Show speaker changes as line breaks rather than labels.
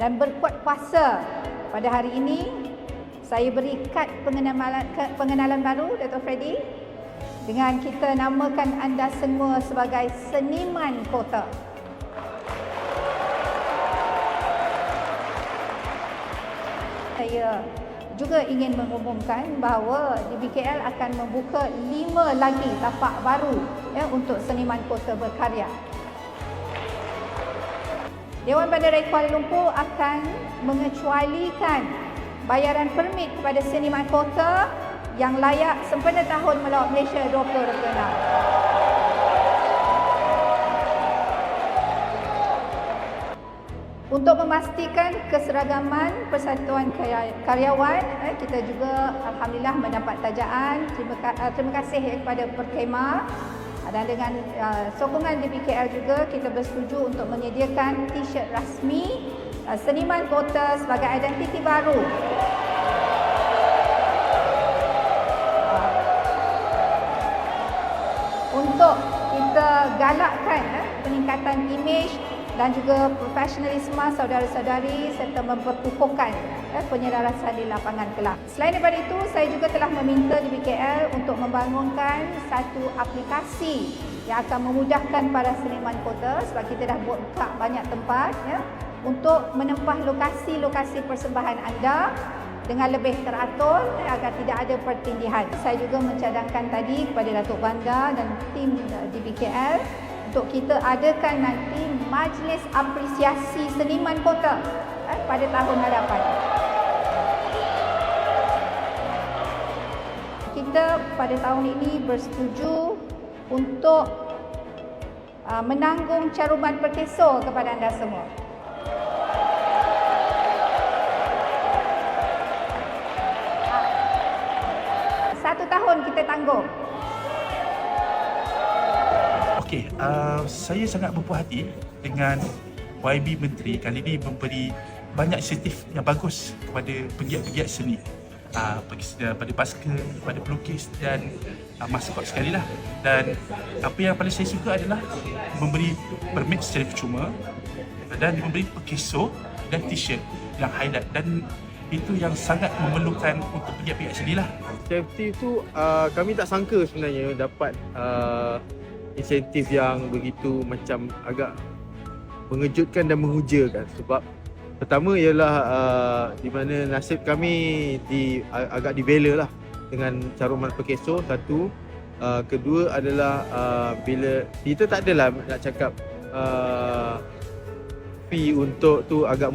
dan berkuat kuasa pada hari ini saya beri kad pengenalan, pengenalan baru Dato' Freddy dengan kita namakan anda semua sebagai seniman kota. Saya juga ingin mengumumkan bahawa di BKL akan membuka lima lagi tapak baru ya, untuk seniman kota berkarya. Dewan Bandaraya Kuala Lumpur akan mengecualikan bayaran permit kepada seniman kota yang layak sempena tahun melawat Malaysia 2026. Untuk memastikan keseragaman persatuan karyawan, eh, kita juga alhamdulillah mendapat tajaan. Terima, eh, terima kasih kepada Perkema dan dengan uh, sokongan DBKL juga kita bersetuju untuk menyediakan t-shirt rasmi uh, seniman kota sebagai identiti baru. Untuk kita galakkan eh, peningkatan imej dan juga profesionalisme saudara-saudari serta memperkukuhkan eh, penyelarasan di lapangan kelak. Selain daripada itu, saya juga telah meminta di BKL untuk membangunkan satu aplikasi yang akan memudahkan para seniman kota sebab kita dah buka banyak tempat ya, untuk menempah lokasi-lokasi persembahan anda dengan lebih teratur eh, agar tidak ada pertindihan. Saya juga mencadangkan tadi kepada Datuk Banda dan tim eh, di BKL untuk kita adakan nanti majlis apresiasi seniman kota eh, pada tahun hadapan. Kita pada tahun ini bersetuju untuk uh, menanggung caruman perkeso kepada anda semua. Satu tahun kita tanggung.
Okey, uh, saya sangat berpuas hati dengan YB Menteri kali ini memberi banyak insentif yang bagus kepada pegiat-pegiat seni. Uh, pada basker, pada pelukis dan uh, maskot sekali lah. Dan apa yang paling saya suka adalah memberi permit secara percuma dan memberi pekeso dan t-shirt yang highlight dan itu yang sangat memerlukan untuk pegiat-pegiat seni lah.
Safety tu uh, kami tak sangka sebenarnya dapat uh, insentif yang begitu macam agak mengejutkan dan mengujakan sebab pertama ialah uh, di mana nasib kami di agak dibela lah dengan caruman perkeso satu. Uh, kedua adalah uh, bila kita tak adalah nak cakap uh, fee untuk tu agak